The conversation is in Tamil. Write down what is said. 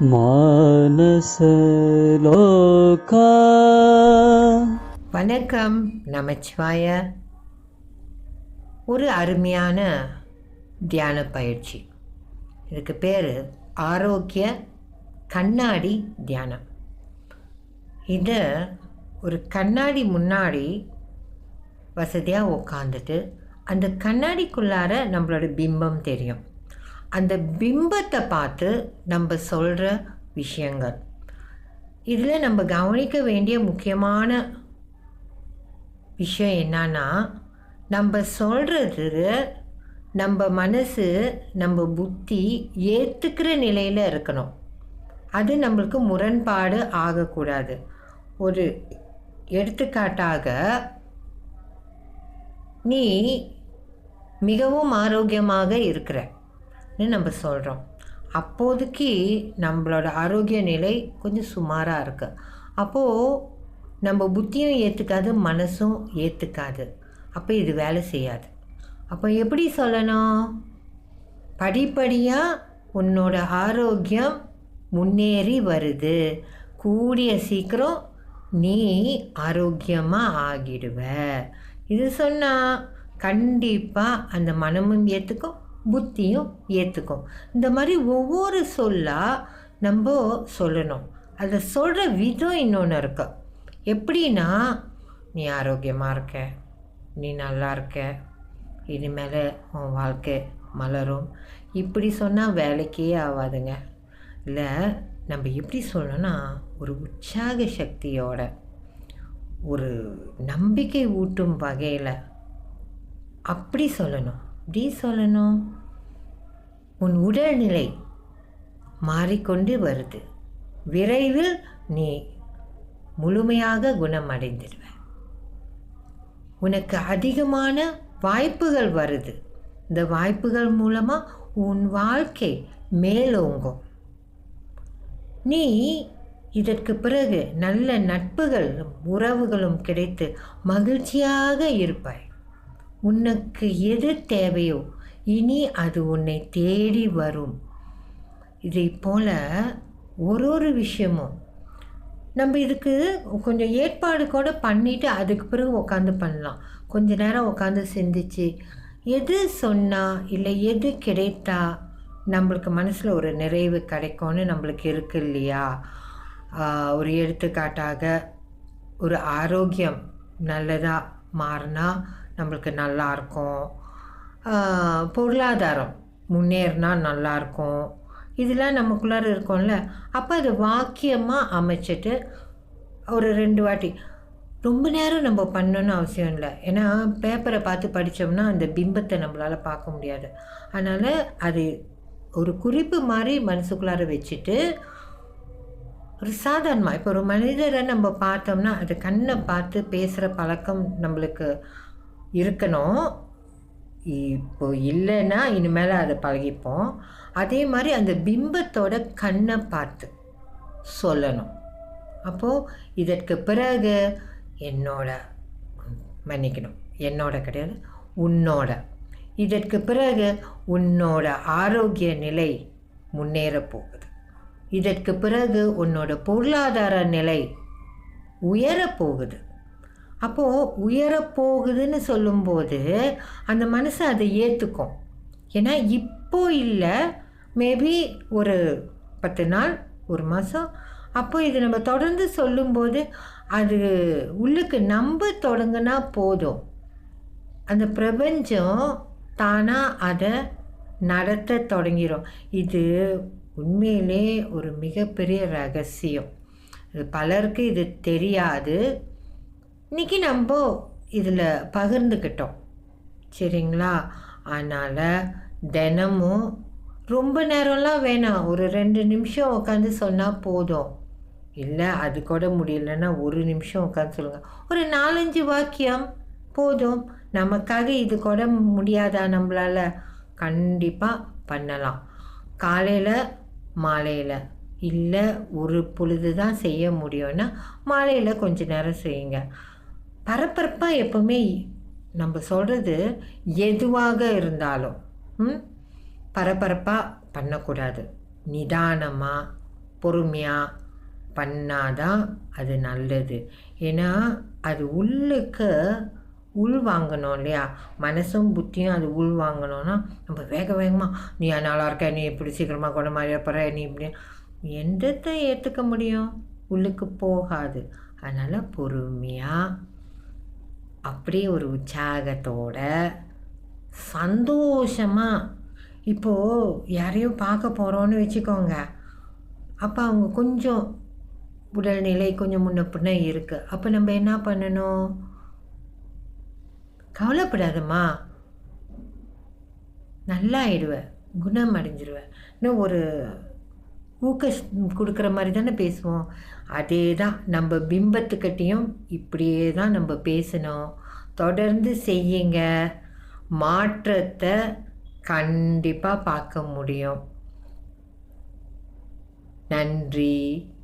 மானசலோகா வணக்கம் நமச்சிவாய. ஒரு அருமையான தியான பயிற்சி. இதுக்கு பேர் ஆரோக்கிய கண்ணாடி தியானம். இதை ஒரு கண்ணாடி முன்னாடி வசதியாக உட்காந்துட்டு அந்த கண்ணாடிக்குள்ளார நம்மளோட பிம்பம் தெரியும். அந்த பிம்பத்தை பார்த்து நம்ம சொல்கிற விஷயங்கள். இதில் நம்ம கவனிக்க வேண்டிய முக்கியமான விஷயம் என்னன்னா நம்ம சொல்கிறது நம்ம மனசு நம்ம புத்தி ஏற்றுக்கிற நிலையில் இருக்கணும். அது நம்மளுக்கு முரண்பாடு ஆகக்கூடாது. ஒரு எடுத்துக்காட்டாக நீ மிகவும் ஆரோக்கியமாக இருக்கிற. நம்ம சொல்கிறோம் அப்போதைக்கு நம்மளோட ஆரோக்கிய நிலை கொஞ்சம் சுமாராக இருக்குது அப்போது நம்ம புத்தியும் ஏற்றுக்காது மனசும் ஏற்றுக்காது அப்போ இது வேலை செய்யாது. அப்போ எப்படி சொல்லணும்? படிப்படியாக உன்னோட ஆரோக்கியம் முன்னேறி வருது. கூடிய சீக்கிரம் நீ ஆரோக்கியமாக ஆகிடுவ. இது சொன்னால் கண்டிப்பாக அந்த மனமும் ஏற்றுக்கும் புத்தியும் ஏற்றுக்கும் இந்த மாதிரி ஒவ்வொரு சொல்லாக நம்ம சொல்லணும். அதை சொல்கிற விதம் இன்னொன்று இருக்கு. எப்படின்னா நீ ஆரோக்கியமாக இருக்க? நீ நல்லா இருக்க? இனிமேல் உன் வாழ்க்கை மலரும். இப்படி சொன்னால் வேலைக்கே ஆகாதுங்க இல்லை நம்ம எப்படி சொல்லணும்னா ஒரு உற்சாக சக்தியோட ஒரு நம்பிக்கை ஊட்டும் வகையில் அப்படி சொல்லணும். எப்படி சொல்லணும். உன் உடல்நிலை மாறிக்கொண்டு வருது. விரைவில் நீ முழுமையாக குணமடைந்துடுவ. உனக்கு அதிகமான வாய்ப்புகள் வருது. இந்த வாய்ப்புகள் மூலமாக உன் வாழ்க்கை மேலோங்கும். நீ இதற்கு பிறகு நல்ல நட்புகளும் உறவுகளும் கிடைத்து மகிழ்ச்சியாக இருப்பாய். உனக்கு எது தேவையோ இனி அது உன்னை தேடி வரும். இதை போல் ஒரு ஒரு விஷயமும் நம்ம இதுக்கு கொஞ்சம் ஏற்பாடு கூட பண்ணிவிட்டு அதுக்கு பிறகு உட்காந்து பண்ணலாம். கொஞ்ச நேரம் உட்காந்து சிந்திச்சு எது சொன்னால் இல்லை எது கிடைத்தா நம்மளுக்கு மனசில் ஒரு நிறைவு கிடைக்கும்னு நம்மளுக்கு இருக்கு இல்லையா? ஒரு எடுத்துக்காட்டாக ஒரு ஆரோக்கியம் நல்லதாக மாறினா நம்மளுக்கு நல்லா இருக்கும் பொருளாதாரம் முன்னேறினா நல்லாயிருக்கும். இதெல்லாம் நமக்குள்ளார இருக்கோம்ல. அப்போ அது வாக்கியமாக அமைச்சிட்டு ஒரு ரெண்டு வாட்டி ரொம்ப நேரம் நம்ம பண்ணணும்னு அவசியம் இல்லை. ஏன்னா பேப்பரை பார்த்து படித்தோம்னா அந்த பிம்பத்தை நம்மளால் பார்க்க முடியாது. அதனால் அது ஒரு குறிப்பு மாதிரி மனசுக்குள்ளார வச்சுட்டு ஒரு சாதாரணமாக இப்போ ஒரு மனிதரை நம்ம பார்த்தோம்னா அது கண்ணை பார்த்து பேசுகிற பழக்கம் நம்மளுக்கு இருக்கணும். இப்போ இல்லைன்னா இனிமேல் அதை பழகிப்போம். அதே மாதிரி அந்த பிம்பத்தோட கண்ணை பார்த்து சொல்லணும். அப்போது இதற்கு பிறகு என்னோட மன்னிக்கணும் என்னோட கிடையாது உன்னோட. இதற்கு பிறகு உன்னோட ஆரோக்கிய நிலை முன்னேற போகுது. இதற்கு பிறகு உன்னோட பொருளாதார நிலை உயரப் போகுது. அப்போது உயரப்போகுதுன்னு சொல்லும்போது அந்த மனசு அதை ஏற்றுக்கும் ஏன்னா இப்போ இல்லை மேபி ஒரு பத்து நாள் ஒரு மாதம் அப்போ இது நம்ம தொடர்ந்து சொல்லும்போது அது உள்ளுக்கு நம்ப தொடங்கினா போதும். அந்த பிரபஞ்சம் தானாக அதை நடத்த தொடங்கிடும் இது உண்மையிலே ஒரு மிகப்பெரிய ரகசியம். இது பலருக்கு இது தெரியாது. இன்றைக்கி நம்ம இதில் பகிர்ந்துக்கிட்டோம். சரிங்களா? அதனால் தினமும் ரொம்ப நேரம்லாம் வேணாம். ஒரு ரெண்டு நிமிஷம் உட்காந்து சொன்னால் போதும். இல்லை அது கூட முடியலன்னா ஒரு நிமிஷம் உட்காந்து சொல்லுங்கள் ஒரு நாலஞ்சு வாக்கியம் போதும். நமக்காக இது கூட முடியாதா நம்மளால்? கண்டிப்பாக பண்ணலாம். காலையில் மாலையில். இல்லை ஒரு பொழுது தான் செய்ய முடியும்னா மாலையில் கொஞ்ச நேரம் செய்யுங்க. பரபரப்பாக எப்போவுமே நம்ம சொல்கிறது எதுவாக இருந்தாலும் ம்? பரபரப்பாக பண்ணக்கூடாது. நிதானமாக பொறுமையாக பண்ணாதான் அது நல்லது. ஏன்னா அது உள்ளுக்கு உள் வாங்கணும் இல்லையா? மனசும் புத்தியும் அது உள் வாங்கணும்னா நம்ம வேக வேகமாக நீ நல்லா இருக்க நீ இப்படி சீக்கிரமாக குணமாறிய போகிற நீ இப்படி எந்தத்தை ஏற்றுக்க முடியும். உள்ளுக்கு போகாது. அதனால் பொறுமையாக அப்படியே ஒரு உற்சாகத்தோட சந்தோஷமாக இப்போது யாரையும் பார்க்க போகிறோன்னு வச்சுக்கோங்க. அப்போ அவங்க கொஞ்சம் உடல்நிலை கொஞ்சம் முன்ன பின்ன இருக்குது அப்போ நம்ம என்ன பண்ணணும்? கவலைப்படாதம்மா. நல்லா ஆயிடுவேன் குணம் அடைஞ்சிருவேன். இன்னும் ஒரு ஊக்க கொடுக்குற மாதிரி தானே பேசுவோம். அதே தான் நம்ம பிம்பத்துக்கிட்டேயும் இப்படியே தான் நம்ம பேசணும். தொடர்ந்து செய்யுங்க. மாற்றத்தை கண்டிப்பாக பார்க்க முடியும். நன்றி.